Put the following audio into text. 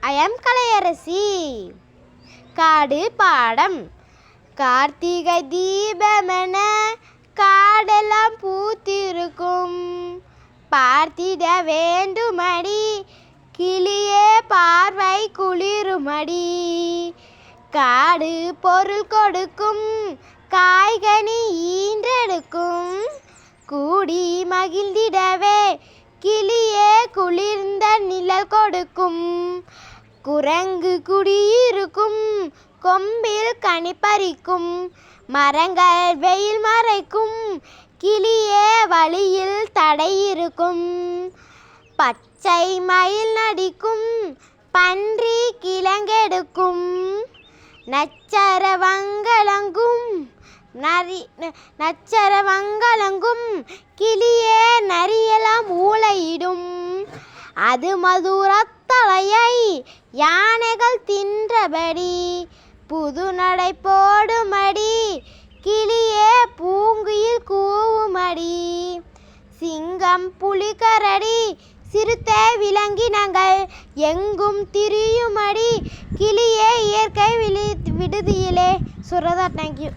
ஐயம் கலையரசி. காடு பாடம். கார்த்திகை தீபமென காடெல்லாம் பூத்திருக்கும். பார்த்திட வேண்டுமடி கிளியே பார்வை குளிருமடி. காடு பொருள் கொடுக்கும் காய்கனி ஈன்றெடுக்கும். கூடி மகிழ்ந்திடவே கிளியே குளிர் கொடுக்கும். குரங்கு குடியிருக்கும். கொம்பில் கனி பறிக்கும் மரங்கள் வெயில் மறைக்கும். கிளியே வழியில் தடை இருக்கும். பச்சை மயில் நடிக்கும். பன்றி கிழங்கெடுக்கும். நச்சரவங்கலங்கும் நரி ந- கிளியே நரி அது மதுரத்தலையை யானைகள் தின்றபடி புது நடை போடுமடி கிளியே பூங்குயில் கூவுமடி. சிங்கம் புலிகரடி சிறுத்தை விலங்கினங்கள் எங்கும் திரியுமடி. கிளியே இயற்கை விழி விடுதியிலே. சுரதா தேங்க்யூ